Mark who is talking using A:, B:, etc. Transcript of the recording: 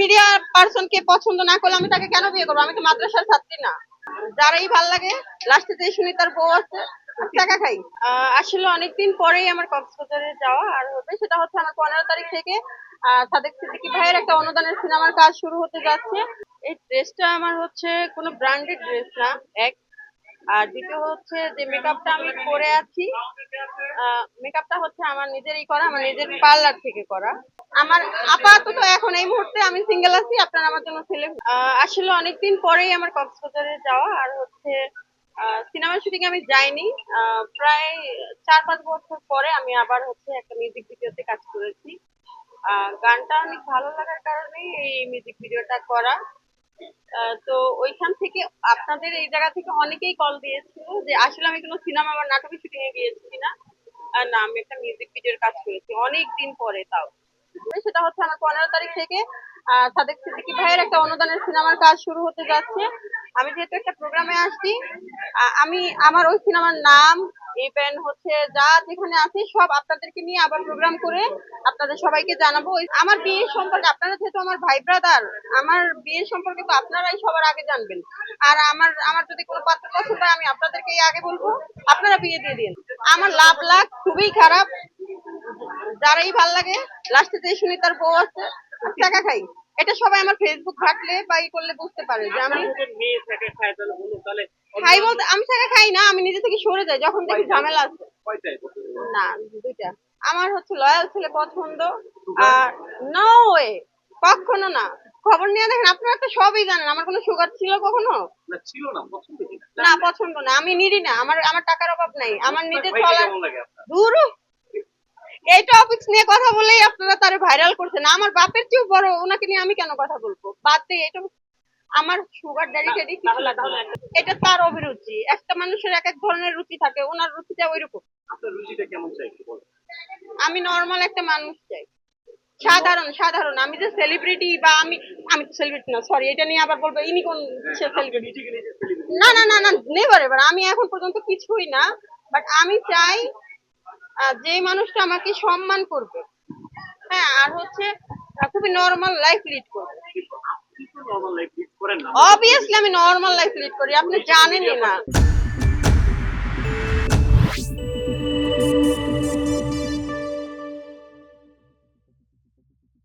A: Media পার্সনকে পছন্দ না করলে আমি তাকে কেন বিয়ে করব? আমি তো মাদ্রাসার ছাত্রী না? যারাই ভালো লাগে লাস্টে শুনি তার বউ আছে টাকা খাই। আসলে অনেকদিন পরেই আমার কক্সবাজারে যাওয়া আর হবে, সেটা হচ্ছে আমার পনেরো তারিখ থেকে সাদেক সিদ্দিকী ভাইয়ের একটা অনুদানের সিনেমার কাজ শুরু হতে যাচ্ছে। এই ড্রেসটা আমার হচ্ছে কোনো ব্র্যান্ডেড ড্রেস না, এক। আর দ্বিতীয় হচ্ছে যে মেকআপটা আমি করে আছি মেকআপটা হচ্ছে আমার নিজেরই করা, আমার নিজের পার্লার থেকে করা। আমার আপাতত এখন এই মুহূর্তে আমি সিঙ্গেল আছি, আপনারা আমার জন্য ছেলে। আসলে অনেকদিন পরেই আমার কক্সবাজারে যাওয়া, আর হচ্ছে সিনেমা শুটিং আমি যাইনি। প্রায় চার পাঁচ বছর পরে আমি আবার হচ্ছে একটা মিউজিক ভিডিওতে কাজ করেছি। গানটা অনেক ভালো লাগার কারণেই এই মিউজিক ভিডিওটা করা। তো ওইখান থেকে আপনাদের এই জায়গা থেকে অনেকেই কল দিয়েছিল যে আসলে আমি কোনো সিনেমা বা নাটকের শুটিং এ গিয়েছি কিনা না, আমি একটা মিউজিক ভিডিওর কাজ করেছি অনেক দিন পরে তাও। সেটা হচ্ছে আমার পনেরো তারিখ থেকে সাদেক সিদ্দিকী ভাইয়ের একটা অনুদানের সিনেমার কাজ শুরু হতে যাচ্ছে। আমি যেহেতু একটা প্রোগ্রামে আসছি আমি আমার ওই সিনেমার নাম ইভেন হচ্ছে যা যেখানে আছে সব আপনাদেরকে নিয়ে আবার প্রোগ্রাম করে আপনাদের সবাইকে জানাব। আমার বিয়ে সম্পর্কে আপনারা যেহেতু আমার ভাই ব্রাদার আমার বিয়ে সম্পর্কে তো আপনারাই সবার আগে জানবেন। আর আমার আমার যদি কোনো পাত্র পছন্দ হয়, আমি আপনাদেরকেই আগে বলব। আপনারা বিয়ে দিয়ে দিন। আমার লাভ লাভ খুবই খারাপ। যারাই ভালো লাগে লাস্টে যে শুনি তার বউ আছে টাকা খাই। এটা সবাই আমার ফেসবুক ঘাটলে বা ই করলে বুঝতে পারে যে আমি
B: থেকে
A: খাই বলতে আমি টাকা খাই না আমি নিজে থেকে সরে যাই যখন দেখি ঝামেলা আছে। না দুইটা। আমার হচ্ছে লয়াল ছেলে পছন্দ আর নো ওয়ে কখনো না। খবর নিয়ে দেখেন আপনারা তো সবই জানেন আমার কোনো সুগার ছিল কখনো?
B: না ছিল না পছন্দ না
A: পছন্দ না আমি নিরি না আমার আমার টাকার অভাব নাই আমার নিজে
B: ভাইকে
A: চলার দূর এই টপিকস নিয়ে কথা বলেই আপনারা তারে ভাইরাল করছেন। আমার বাপের চেয়েও বড় ওনাকে নিয়ে আমি কেন কথা বলব? বাদ দিয়ে এটা আমার সুগার কিছু লাগবে এটা তার অভিরুচি। একটা মানুষের এক এক ধরনের রুচি থাকে ওনার রুচিটা ওইরকম।
B: আপনার রুচিটা কেমন চাই একটু বলুন।
A: আমি নর্মাল একটা মানুষ চাই। সাধারণ সাধারণ। আমি যে সেলিব্রিটি বা আমি আমি সেলিব্রিটি না সরি এটা নিয়ে আবার বলব ইনি কোন সেলিব্রিটি। না না না না নেভার এবার আমি এখন পর্যন্ত কিছুই না বাট আমি চাই যে মানুষটা আমাকে সম্মান করবে। হ্যাঁ আর হচ্ছে খুবই নর্মাল লাইফ লিড করবে অবভিয়াসলি আমি নর্মাল লাইফ লিড করি আপনি জানেনই না।